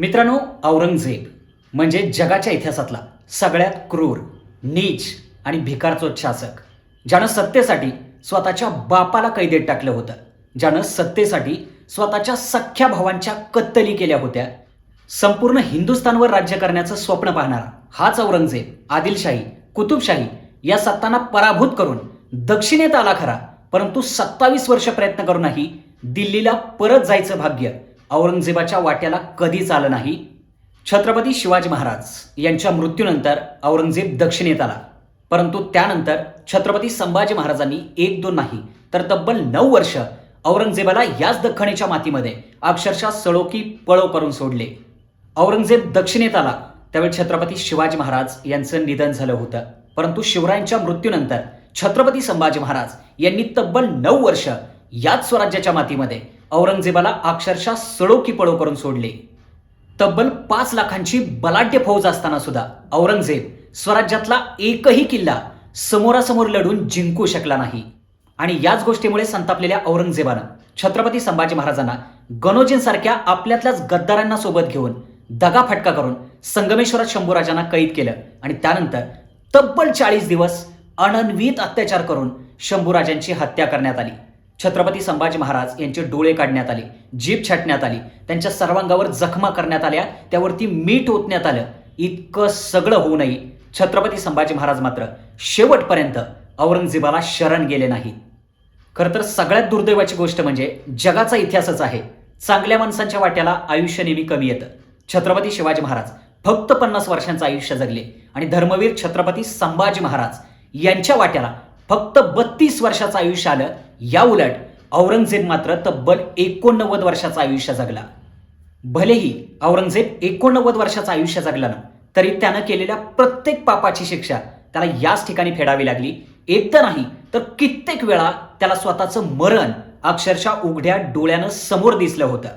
मित्रांनो औरंगजेब म्हणजे जगाच्या इतिहासातला सगळ्यात क्रूर नीच आणि भिकारचोत शासक ज्यानं सत्तेसाठी स्वतःच्या बापाला कैदेत टाकलं होतं ज्यानं सत्तेसाठी स्वतःच्या सख्ख्या भावांच्या कत्तली केल्या होत्या. संपूर्ण हिंदुस्थानवर राज्य करण्याचं स्वप्न पाहणारा हाच औरंगजेब आदिलशाही कुतुबशाही या सत्तांना पराभूत करून दक्षिणेत आला खरा परंतु सत्तावीस वर्ष प्रयत्न करूनही दिल्लीला परत जायचं भाग्य औरंगजेबाच्या वाट्याला कधीच आलं नाही. छत्रपती शिवाजी महाराज यांच्या मृत्यूनंतर औरंगजेब दक्षिणेत आला. परंतु त्यानंतर छत्रपती संभाजी महाराजांनी एक दोन नाही तर तब्बल नऊ वर्ष औरंगजेबाला याच दख्खणीच्या मातीमध्ये अक्षरशः सळोकी पळो करून सोडले. औरंगजेब दक्षिणेत आला त्यावेळी छत्रपती शिवाजी महाराज यांचं निधन झालं होतं. परंतु शिवरायांच्या मृत्यूनंतर छत्रपती संभाजी महाराज यांनी तब्बल नऊ वर्ष याच स्वराज्याच्या मातीमध्ये औरंगजेबाला अक्षरशः सळोकी पळो करून सोडले. तब्बल पाच लाखांची बलाढ्य फौज असताना सुद्धा औरंगजेब स्वराज्यातला एकही किल्ला समोरासमोर लढून जिंकू शकला नाही. आणि याच गोष्टीमुळे संतापलेल्या औरंगजेबानं छत्रपती संभाजी महाराजांना गणोजींसारख्या आपल्यातल्याच गद्दारांना सोबत घेऊन दगा फटका करून संगमेश्वरात शंभूराजांना कैद केलं आणि त्यानंतर तब्बल चाळीस दिवस अनन्वित अत्याचार करून शंभूराजांची हत्या करण्यात आली. छत्रपती संभाजी महाराज यांचे डोळे काढण्यात आले जीभ छाटण्यात आली त्यांच्या सर्वांगावर जखमा करण्यात आल्या त्यावरती मीठ ओतण्यात आलं. इतकं सगळं होऊनही छत्रपती संभाजी महाराज मात्र शेवटपर्यंत औरंगजेबाला शरण गेले नाही खरं तर सगळ्यात दुर्दैवाची गोष्ट म्हणजे जगाचा इतिहासच आहे. चांगल्या माणसांच्या वाट्याला आयुष्य नेहमी कमी येतं. छत्रपती शिवाजी महाराज फक्त पन्नास वर्षांचं आयुष्य जगले आणि धर्मवीर छत्रपती संभाजी महाराज यांच्या वाट्याला फक्त बत्तीस वर्षाचं आयुष्य आलं या उलट औरंगजेब मात्र तब्बल एकोणनव्वद वर्षाचं आयुष्य जगला. भलेही औरंगजेब एकोणनव्वद वर्षाचं आयुष्य जगला ना तरी त्यानं केलेल्या प्रत्येक पापाची शिक्षा त्याला याच ठिकाणी फेडावी लागली. एकदा नाही तर कित्येक वेळा त्याला स्वतःचं मरण अक्षरशः उघड्या डोळ्यानं समोर दिसलं होतं.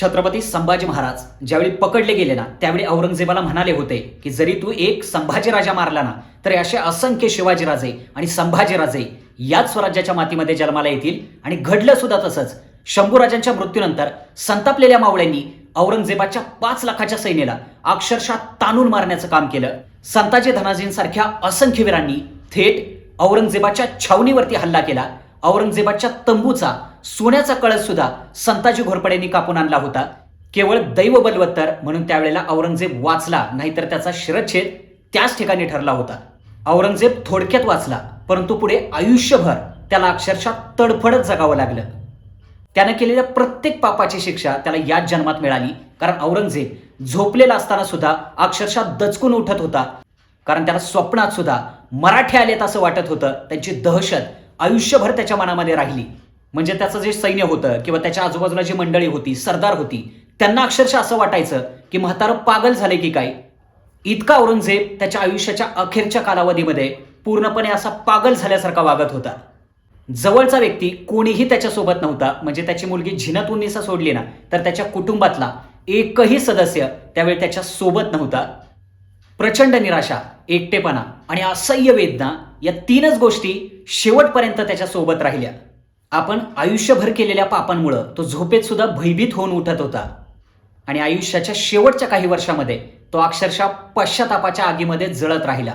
छत्रपती संभाजी महाराज ज्यावेळी पकडले गेले ना त्यावेळी औरंगजेबाला म्हणाले होते की जरी तू एक संभाजी राजा मारला ना तरी असे असंख्य शिवाजीराजे आणि संभाजीराजे याच स्वराज्याच्या मातीमध्ये जन्माला येतील. आणि घडलं सुद्धा तसंच. शंभूराजांच्या मृत्यूनंतर संतापलेल्या मावळ्यांनी औरंगजेबाच्या पाच लाखाच्या सैन्याला अक्षरशः ताणून मारण्याचं काम केलं. संताजी धनाजींसारख्या असंख्य वीरांनी थेट औरंगजेबाच्या छावणीवरती हल्ला केला. औरंगजेबाच्या तंबूचा सोन्याचा कळस सुद्धा संताजी घोरपडेंनी कापून आणला होता. केवळ दैव बलवत्तर म्हणून त्यावेळेला औरंगजेब वाचला नाहीतर त्याचा शिरच्छेद त्याच ठिकाणी ठरला होता. औरंगजेब थोडक्यात वाचला. परंतु पुढे आयुष्यभर त्याला अक्षरशः तडफडत जगावं लागलं. त्यानं केलेल्या प्रत्येक पापाची शिक्षा त्याला याच जन्मात मिळाली. कारण औरंगजेब झोपलेला असताना सुद्धा अक्षरशः दचकून उठत होता. कारण त्याला स्वप्नात सुद्धा मराठे आलेत असं वाटत होतं. त्यांची दहशत आयुष्यभर त्याच्या मनामध्ये राहिली. म्हणजे त्याचं जे सैन्य होतं किंवा त्याच्या आजूबाजूला जी मंडळी होती सरदार होती त्यांना अक्षरशः असं वाटायचं की म्हातारं पागल झाले की काय? इतका औरंगजेब त्याच्या आयुष्याच्या अखेरच्या कालावधीमध्ये पूर्णपणे असा पागल झाल्यासारखा वागत होता. जवळचा व्यक्ती कोणीही त्याच्यासोबत नव्हता म्हणजे त्याची मुलगी झिनत उन्नीसा सोडली ना तर त्याच्या कुटुंबातला एकही सदस्य त्यावेळी त्याच्या सोबत नव्हता. प्रचंड निराशा एकटेपणा आणि असह्य वेदना या तीनच गोष्टी शेवटपर्यंत त्याच्या सोबत राहिल्या. आपण आयुष्यभर केलेल्या पापांमुळं तो झोपेत सुद्धा भयभीत होऊन उठत होता. आणि आयुष्याच्या शेवटच्या काही वर्षामध्ये तो अक्षरशः पश्चातापाच्या आगीमध्ये जळत राहिला.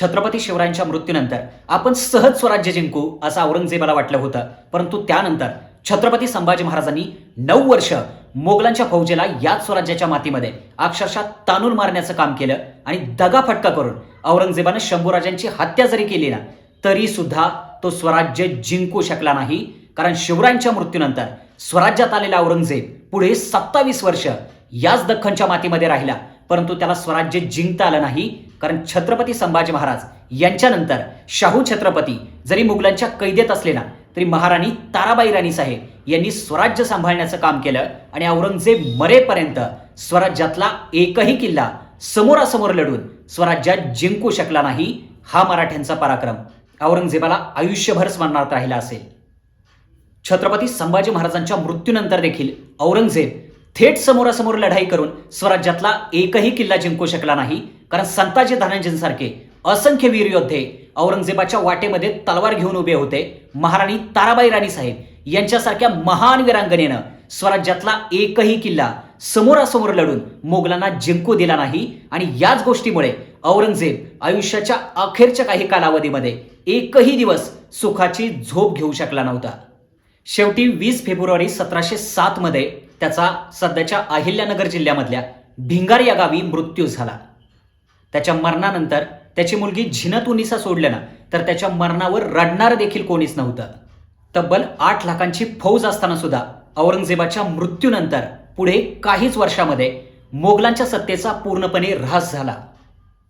छत्रपती शिवरायांच्या मृत्यूनंतर आपण सहज स्वराज्य जिंकू असं औरंगजेबाला वाटलं होतं. परंतु त्यानंतर छत्रपती संभाजी महाराजांनी नऊ वर्ष मोगलांच्या फौजेला याच स्वराज्याच्या मातीमध्ये अक्षरशः तानूल मारण्याचं काम केलं आणि दगाफटका करून औरंगजेबानं शंभूराजांची हत्या जरी केली ना तरी सुद्धा तो स्वराज्य जिंकू शकला नाही. कारण शिवरायांच्या मृत्यूनंतर स्वराज्यात आलेला औरंगजेब पुढे सत्तावीस वर्ष याच दख्खनच्या मातीमध्ये राहिला. परंतु त्याला स्वराज्य जिंकता आलं नाही कारण छत्रपती संभाजी महाराज यांच्यानंतर शाहू छत्रपती जरी मुघलांच्या कैदेत असले ना तरी महाराणी ताराबाई राणी साहेब यांनी स्वराज्य सांभाळण्याचं काम केलं आणि औरंगजेब मरेपर्यंत स्वराज्यातला एकही किल्ला समोरासमोर लढून स्वराज्यात जिंकू शकला नाही हा मराठ्यांचा पराक्रम. औरंगजेबाला आयुष्यभर स्मरणात राहिला असेल. छत्रपती संभाजी महाराजांच्या मृत्यूनंतर देखील औरंगजेब थेट समोरासमोर लढाई करून स्वराज्यातला एकही किल्ला जिंकू शकला नाही. कारण संताजी धनंजनसारखे असंख्य वीर योद्धे औरंगजेबाच्या वाटेमध्ये तलवार घेऊन उभे होते. महाराणी ताराबाई राणी साहेब यांच्यासारख्या महान वीरांगनेनं स्वराज्यातला एकही किल्ला समोरासमोर लढून मोगलांना जिंकू दिला नाही. आणि याच गोष्टीमुळे औरंगजेब आयुष्याच्या अखेरच्या काही कालावधीमध्ये एकही दिवस सुखाची झोप घेऊ शकला नव्हता. शेवटी वीस फेब्रुवारी सतराशे सातमध्ये त्याचा सध्याच्या अहिल्यानगर जिल्ह्यामधल्या भिंगार या गावी मृत्यू झाला. त्याच्या मरणानंतर त्याची मुलगी झिनत उनिसा सोडल्यानं तर त्याच्या मरणावर रडणार देखील कोणीच नव्हतं. तब्बल आठ लाखांची फौज असताना सुद्धा औरंगजेबाच्या मृत्यूनंतर पुढे काहीच वर्षामध्ये मोगलांच्या सत्तेचा पूर्णपणे ऱ्हास झाला.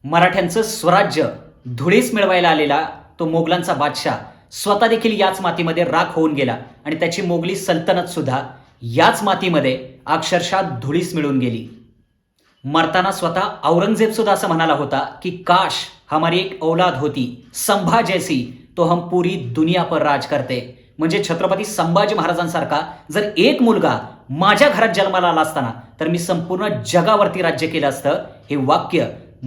मराठ्यांचं स्वराज्य धुळीस मिळवायला आलेला तो मोगलांचा बादशाह स्वतः देखील याच मातीमध्ये राख होऊन गेला आणि त्याची मोगली सल्तनत सुद्धा याच मातीमध्ये अक्षरशः धुळीस मिळून गेली. मरताना स्वतः औरंगजेबसुद्धा असं म्हणाला होता की काश हमारी एक औलाद होती संभा जैसी तो हम पूरी दुनिया पर राज करते. म्हणजे छत्रपती संभाजी महाराजांसारखा जर एक मुलगा माझ्या घरात जन्माला आला असताना तर मी संपूर्ण जगावरती राज्य केलं असतं हे वाक्य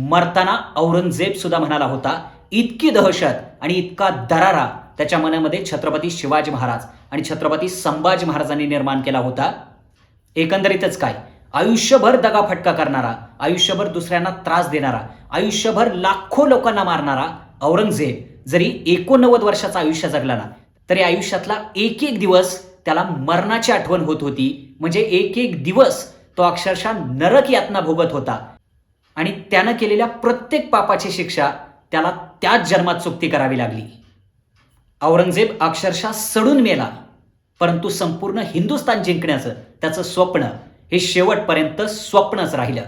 मरताना औरंगजेब सुद्धा म्हणाला होता इतकी दहशत आणि इतका दरारा त्याच्या मनामध्ये छत्रपती शिवाजी महाराज आणि छत्रपती संभाजी महाराजांनी निर्माण केला होता. एकंदरीतच काय? आयुष्यभर दगाफटका करणारा आयुष्यभर दुसऱ्यांना त्रास देणारा आयुष्यभर लाखो लोकांना मारणारा औरंगजेब जरी एकोणनव्वद वर्षाचं आयुष्य जगला ना तरी आयुष्यातला एक एक दिवस त्याला मरणाची आठवण होत होती. म्हणजे एक एक दिवस तो अक्षरशः नरक यातना भोगत होता. आणि त्यानं केलेल्या प्रत्येक पापाची शिक्षा त्याला त्याच जन्मात चुकती करावी लागली. औरंगजेब अक्षरशः सडून मेला. परंतु संपूर्ण हिंदुस्थान जिंकण्याचं त्याचं स्वप्न हे शेवटपर्यंत स्वप्नच राहिलं.